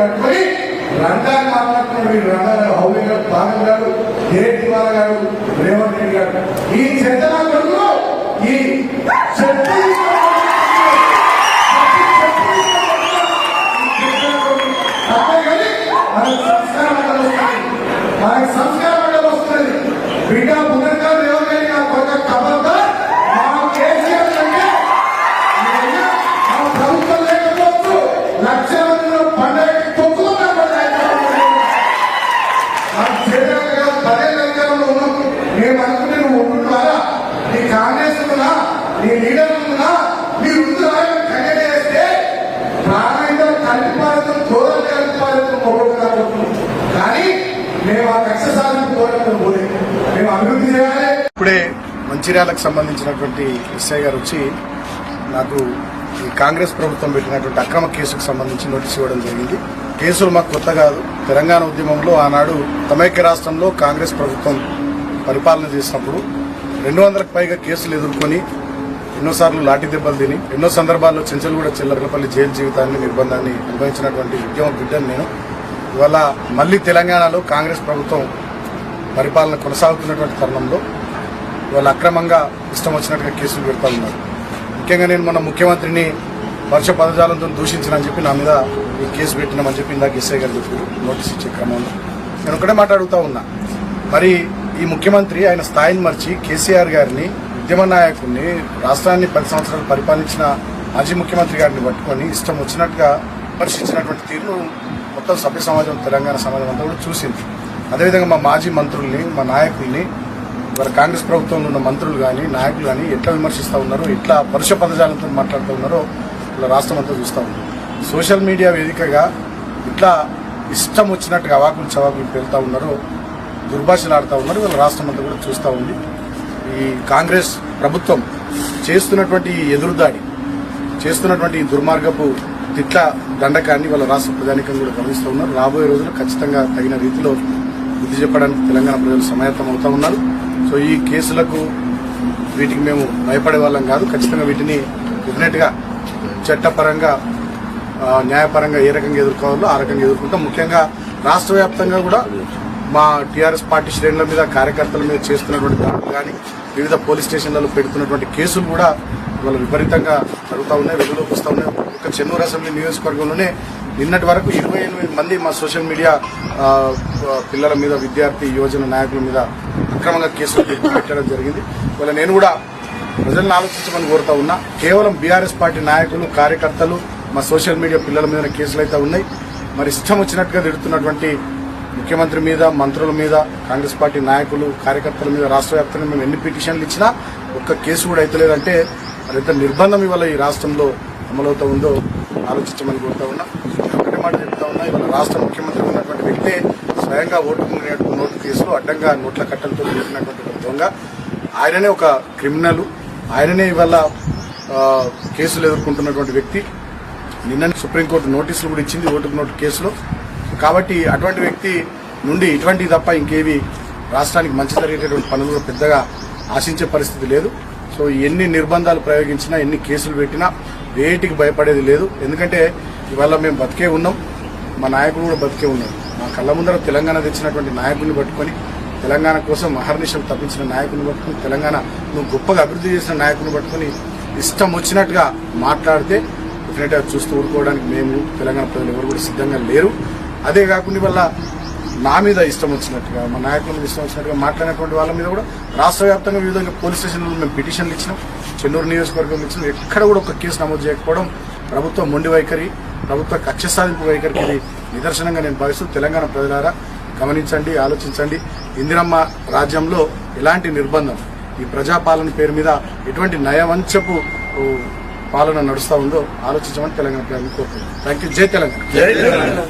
పట్టుకొని రంగాలు కావాలనుకున్న వీళ్ళు రంగారావు హౌలీ గారు పాలన గారు జయతిమాల గారు రేవంత్ రెడ్డి గారు. ఈ చెత్తనాలు మేము అనుకుంటే నువ్వు ఉంటున్నారా నీ కాంగ్రెస్ ఉన్నా నీ లీడర్ ఉన్నా నీ ఉంటున్నా కన్నడ చేస్తే ప్రాణంగా కలిపి పాలతో తోదలు కలిపి పాలతో మొగ్గుతున్నారు కానీ మేము ఆ కక్ష సాధన పోరాటం పోలేదు. మేము అభివృద్ధి చేయాలి. ఇప్పుడే మంచిర్యాలకు సంబంధించినటువంటి ఎస్ఐ గారు వచ్చి నాకు ఈ కాంగ్రెస్ ప్రభుత్వం పెట్టినటువంటి అక్రమ కేసుకు సంబంధించి నోటీస్ ఇవ్వడం జరిగింది. కేసులు మాకు కొత్త కాదు. తెలంగాణ ఉద్యమంలో ఆనాడు తమైక్య రాష్ట్రంలో కాంగ్రెస్ ప్రభుత్వం పరిపాలన చేసినప్పుడు రెండు వందలకు పైగా కేసులు ఎదుర్కొని ఎన్నోసార్లు లాఠీ దెబ్బలు తిని ఎన్నో సందర్భాల్లో చెంచల్గూడ చిల్లరపల్లి జైలు జీవితాన్ని నిర్బంధాన్ని అనుభవించినటువంటి ఉద్యమ బిడ్డను నేను. ఇవాళ మళ్ళీ తెలంగాణలో కాంగ్రెస్ ప్రభుత్వం పరిపాలన కొనసాగుతున్నటువంటి తరుణంలో ఇవాళ అక్రమంగా ఇష్టం వచ్చినట్టుగా కేసులు పెడతా ఉన్నారు. ముఖ్యంగా నేను మన ముఖ్యమంత్రిని వర్ష పదజాలంతో దూషించనని చెప్పి నా మీద ఈ కేసు పెట్టినామని చెప్పి ఇందాక ఎస్ఐ గారు చెప్పారు నోటీస్ ఇచ్చే క్రమంలో. నేను ఒకటే మాట్లాడుతూ ఉన్నా. మరి ఈ ముఖ్యమంత్రి ఆయన స్థాయిని మర్చి కేసీఆర్ గారిని ఉద్యమ నాయకుడిని రాష్ట్రాన్ని పది సంవత్సరాలు పరిపాలించిన మాజీ ముఖ్యమంత్రి గారిని పట్టుకొని ఇష్టం వచ్చినట్టుగా విమర్శించినటువంటి తీరును మొత్తం సభ్య సమాజం తెలంగాణ సమాజం అంతా కూడా చూసింది. అదేవిధంగా మా మాజీ మంత్రుల్ని మా నాయకుల్ని మరి కాంగ్రెస్ ప్రభుత్వంలో ఉన్న మంత్రులు కానీ నాయకులు కానీ ఎట్లా విమర్శిస్తూ ఉన్నారో ఎట్లా పరుష పదజాలంతో మాట్లాడుతూ ఉన్నారో ఇలా రాష్ట్రం అంతా చూస్తూ ఉంది. సోషల్ మీడియా వేదికగా ఇట్లా ఇష్టం వచ్చినట్టుగా అవాకులు చవాకులు పెళ్తా ఉన్నారో దుర్భాషలు ఆడుతూ ఉన్నారు వీళ్ళ రాష్ట్రం అంతా కూడా చూస్తూ ఉంది. ఈ కాంగ్రెస్ ప్రభుత్వం చేస్తున్నటువంటి ఎదురుదాడి చేస్తున్నటువంటి దుర్మార్గపు తిట్ల దండకాన్ని వాళ్ళ రాష్ట్ర ప్రజానికం కూడా గమనిస్తూ ఉన్నారు. రాబోయే రోజుల్లో ఖచ్చితంగా తగిన రీతిలో బుద్ధి చెప్పడానికి తెలంగాణ ప్రజలు సమాయత్తం అవుతా ఉన్నారు. సో ఈ కేసులకు వీటికి మేము భయపడే వాళ్ళం కాదు. ఖచ్చితంగా వీటిని డెఫినెట్గా చట్టపరంగా న్యాయపరంగా ఏ రకంగా ఎదుర్కోవాలో ఆ రకంగా ఎదుర్కొంటాం. ముఖ్యంగా రాష్ట్ర వ్యాప్తంగా కూడా మా టీఆర్ఎస్ పార్టీ శ్రేణుల మీద కార్యకర్తల మీద చేస్తున్నటువంటి దాడులు కానీ వివిధ పోలీస్ స్టేషన్లలో పెడుతున్నటువంటి కేసులు కూడా ఇవాళ విపరీతంగా జరుగుతూ ఉన్నాయి వెలుగులోకి వస్తూ ఉన్నాయి. ఒక చెన్నూరు అసెంబ్లీ నియోజకవర్గంలోనే నిన్నటి వరకు ఇరవై ఎనిమిది మంది మా సోషల్ మీడియా పిల్లల మీద విద్యార్థి యువజన నాయకుల మీద అక్రమంగా కేసులు పెట్టడం జరిగింది. ఇవాళ నేను కూడా ప్రజలను ఆలోచించమని కోరుతా ఉన్నా కేవలం బీఆర్ఎస్ పార్టీ నాయకులు కార్యకర్తలు మా సోషల్ మీడియా పిల్లల మీద కేసులు అయితే ఉన్నాయి. మరి ఇష్టం వచ్చినట్టుగా తిడుతున్నటువంటి ముఖ్యమంత్రి మీద మంత్రుల మీద కాంగ్రెస్ పార్టీ నాయకులు కార్యకర్తల మీద రాష్ట్ర వ్యాప్తంగా మేము ఎన్ని పిటిషన్లు ఇచ్చినా ఒక్క కేసు కూడా అయితలేదంటే మరి ఎంత నిర్బంధం ఇవాళ ఈ రాష్ట్రంలో అమలవుతా ఉందో ఆలోచించమని కోరుతా ఉన్నా. నేను ఒకటే మాట చెప్తా ఉన్నా ఇవాళ రాష్ట్ర ముఖ్యమంత్రి ఉన్నటువంటి వ్యక్తే స్వయంగా ఓటు నోటు కేసులో అడ్డంగా నోట్ల కట్టలతో చేసినటువంటి దొంగ. ఆయననే ఒక క్రిమినల్. ఆయననే ఇవాళ కేసులు ఎదుర్కొంటున్నటువంటి వ్యక్తి. నిన్న సుప్రీంకోర్టు నోటీసులు కూడా ఇచ్చింది ఓటుకు నోటు కేసులో. కాబట్టి అటువంటి వ్యక్తి నుండి ఇటువంటి తప్ప ఇంకేవి రాష్ట్రానికి మంచి జరిగేటటువంటి పనులు కూడా పెద్దగా ఆశించే పరిస్థితి లేదు. సో ఎన్ని నిర్బంధాలు ప్రయోగించినా ఎన్ని కేసులు పెట్టినా వేటికి భయపడేది లేదు. ఎందుకంటే ఇవాళ మేము బతికే ఉన్నాం. మా నాయకుడు కూడా బతికే ఉన్నాడు మా కళ్ళ ముందర తెలంగాణ తెచ్చినటువంటి నాయకుడిని పట్టుకొని తెలంగాణ కోసం మహర్నిశలు తప్పించిన నాయకుని పట్టుకుని తెలంగాణ నువ్వు గొప్పగా అభివృద్ధి చేసిన నాయకుని పట్టుకుని ఇష్టం వచ్చినట్టుగా మాట్లాడితే డెఫినెట్గా చూస్తూ ఊరుకోవడానికి మేము తెలంగాణ ప్రజలు ఎవరు కూడా సిద్ధంగా లేరు. అదే కాకుండా ఇవాళ నా మీద ఇష్టం వచ్చినట్టుగా మా నాయకుల మీద ఇష్టం వచ్చినట్టుగా మాట్లాడినటువంటి వాళ్ళ మీద కూడా రాష్ట్ర వ్యాప్తంగా వివిధ పోలీస్ స్టేషన్లో మేము పిటిషన్లు ఇచ్చినాం చెన్నూరు నియోజకవర్గంలో ఇచ్చినాం. ఎక్కడ కూడా ఒక కేసు నమోదు చేయకపోవడం ప్రభుత్వం మొండి వైఖరి ప్రభుత్వ కక్ష సాధింపు వైఖరికి ఇది నిదర్శనంగా నేను భావిస్తూ తెలంగాణ ప్రజలారా గమనించండి ఆలోచించండి. ఇందిరమ్మ రాజ్యంలో ఎలాంటి నిర్బంధం ఈ ప్రజాపాలన పేరు మీద ఎటువంటి నయవంచపు పాలన నడుస్తూ ఉందో ఆలోచించమని తెలంగాణ ప్రజలు కోరుతున్నాను. థ్యాంక్ యూ జై తెలంగాణ.